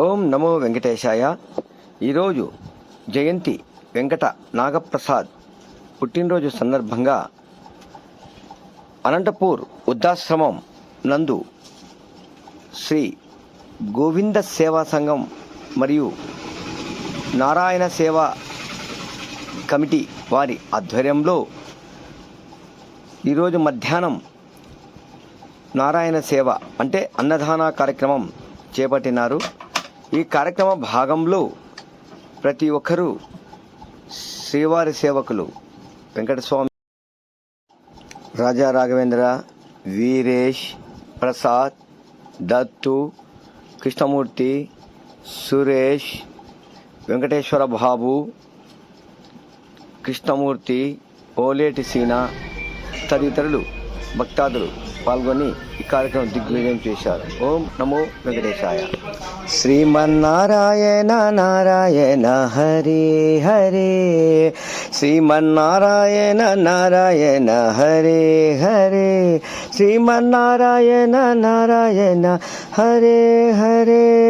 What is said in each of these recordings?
ఓం నమో వెంకటేశాయ. ఈరోజు జయంతి వెంకట నాగప్రసాద్ పుట్టినరోజు సందర్భంగా అనంతపూర్ వృద్ధాశ్రమం నందు శ్రీ గోవింద సేవా సంఘం మరియు నారాయణ సేవా కమిటీ వారి ఆధ్వర్యంలో ఈరోజు మధ్యాహ్నం నారాయణ సేవ అంటే అన్నదాన కార్యక్రమం చేపట్టినారు. ఈ కార్యక్రమ భాగంలో ప్రతి ఒక్కరూ శ్రీవారి సేవకులు వెంకటస్వామి రాజా రాఘవేంద్ర వీరేష్ ప్రసాద్ దత్తు కృష్ణమూర్తి సురేష్ వెంకటేశ్వర బాబు కృష్ణమూర్తి ఓలేటి సీన తదితరులు భక్తాదులు. పాల్గొని ఈ కార్యక్రమం దిగ్విజయం చేశారు. ఓం నమో వెంకటేశాయ. శ్రీమన్నారాయణ నారాయణ హరి హరే. శ్రీమన్నారాయణ నారాయణ హరే హరే. శ్రీమన్నారాయణ నారాయణ హరే హరే.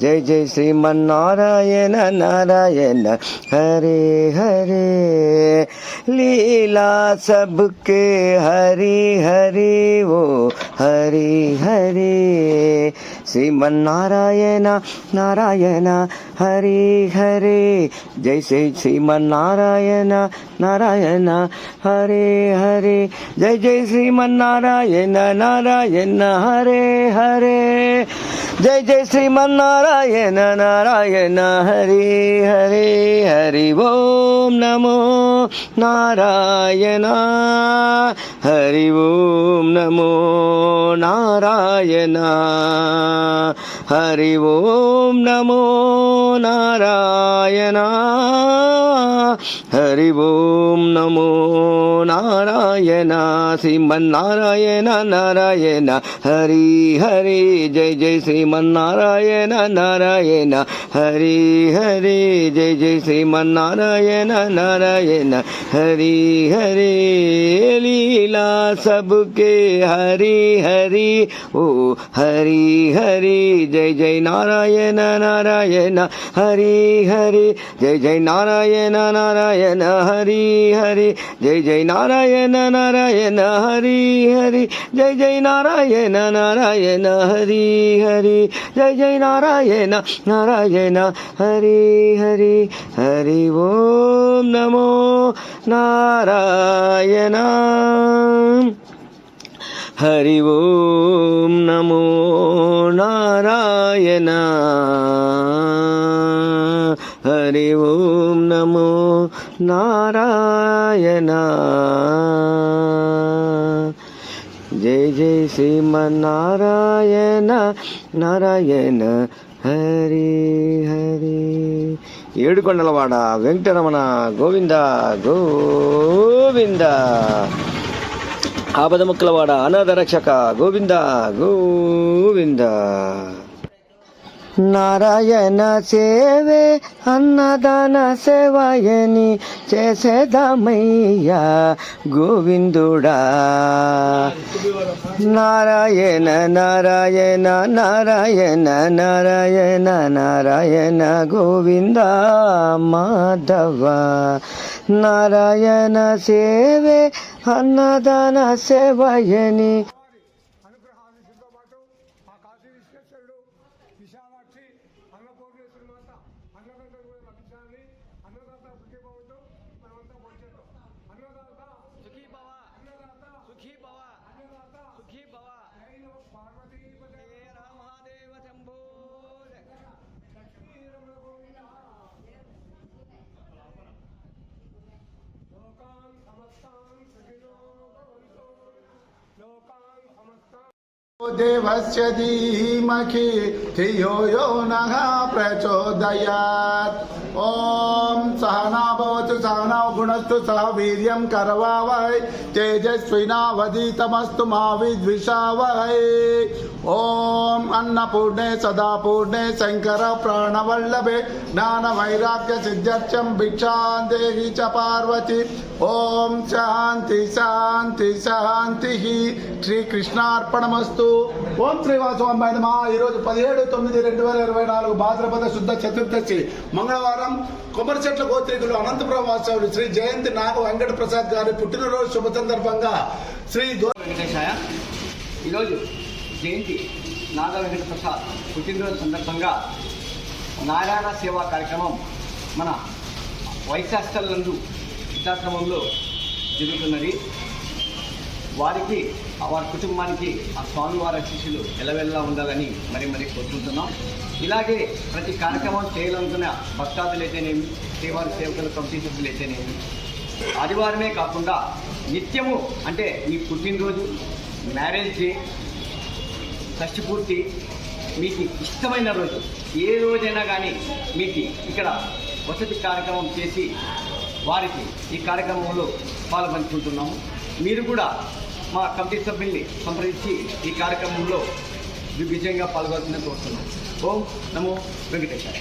जय जय श्रीमन नारायण नारायण हरे हरे। लीला सबके हरी हरी वो हरी हरे। శ్రీమన్నారాయణ నారాయణ హరే హరే జై శ్రీ శ్రీమన్నారాయణ నారాయణ హరే హరే జై జై శ్రీమన్నారాయణ నారాయణ హరే హరే జై జై శ్రీమన్నారాయణ నారాయణ హరి హరి హరి ఓం నమో నారాయణ హరి ఓం నమో నారాయణ హరి ఓం నమో నారాయణ. హరి ఓం నమో నారాయణ శ్రీమన్నారాయణ నారాయణ హరి హరి జయ జయ శ్రీమన్నారాయణ నారాయణ హరి హరి జయ జయ శ్రీమన్నారాయణ నారాయణ హరి హరి లీలా సబ్కే హరి హరి ఓ హరి హరి జయ జయ నారాయణ నారాయణ హరి హరి జయ జయ నారాయణ నారాయణ హరి హరి జయ జయ నారాయణ నారాయణ హరి హరి. జయ జయ నారాయణ నారాయణ హరి హరి. జయ జయ నారాయణ నారాయణ హరి హరి. హరి ఓం నమో నారాయణ. హరి ఓం నమో నారాయణ. హరి ఓం నారాయణ. జయ జయ శ్రీమన్నారాయణ నారాయణ హరి హరి. ఏడుకొండలవాడ వెంకటరమణ గోవింద గోవింద. ఆపదముక్కలవాడ అనాథ రక్షక గోవింద గోవింద. నారాయణ సేవే అన్నదాన సేవయని చేసేదమయ్యా గోవిందుడా. నారాయణ నారాయణ నారాయణ నారాయణ నారాయణ గోవింద మాధవ. నారాయణ సేవే అన్నదాన సేవయని देवस्य धीमहि धियो यो नः प्रचोदयात् ॐ सहना भवतु सहनौ गुणस्तु सह वीर्यं करवावहै तेजस्विनावधीतमस्तु मा विद्विषावहै ॐ అన్నపూర్ణే సదాపూర్ణే శంకర ప్రాణవల్లభే జ్ఞాన వైరాగ్య సిద్ధ్యర్థ్యం భిక్షాందేహి చ పార్వతి ఓం శాంతి శాంతి శాంతి శ్రీకృష్ణార్పణమస్తు ఓం శ్రీవాసవంబాయి మా ఈరోజు పదిహేడు తొమ్మిది రెండు వేల ఇరవై నాలుగు భాద్రపద శుద్ధ చతుర్దశి మంగళవారం కొబ్బరి చెట్ల గోత్రికులు అనంతపురం వాసవులు శ్రీ జయంతి నాగ వెంకట ప్రసాద్ గారి పుట్టినరోజు శుభ సందర్భంగా శ్రీ ఈరోజు జయంతి నాగ వెంకట ప్రసాద్ పుట్టినరోజు సందర్భంగా నారాయణ సేవా కార్యక్రమం మన వైశాస్కల్ నందు విద్యాక్రమంలో జరుగుతున్నది. వారికి వారి కుటుంబానికి ఆ స్వామివారి శిష్యులు ఎలవెల్లా ఉండాలని మరి మరి కోరుకుంటున్నాం. ఇలాగే ప్రతి కార్యక్రమం చేయాలనుకున్న భక్తాదులు అయితేనేమి శ్రీవారి సేవకుల కమిటీ సభ్యులు అయితేనేమి ఆదివారమే కాకుండా నిత్యము అంటే మీ పుట్టినరోజు మ్యారేజ్ డే కష్టపూర్తి పూర్తి మీకు ఇష్టమైన రోజు. ఏ రోజైనా కానీ మీకు ఇక్కడ వసతి కార్యక్రమం చేసి వారికి ఈ కార్యక్రమంలో పాల్పంచుకుంటున్నాము. మీరు కూడా మా కమిటీ సభ్యుల్ని సంప్రదించి ఈ కార్యక్రమంలో విజయంగా పాల్గొనాలని కోరుతున్నాం ఓం నమో వెంకటేశ్వర